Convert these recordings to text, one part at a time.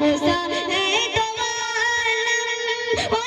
হুসা তোমার ও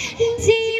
Team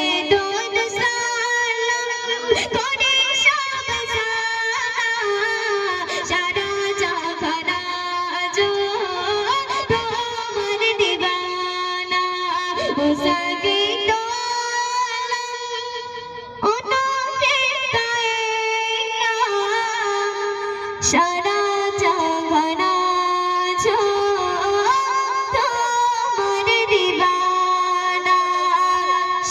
সারা জাগনা তোমার দিবানা।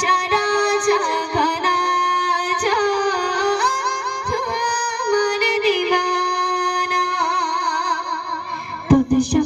সারা জাগনা তোমার দিবানা। তোদের সব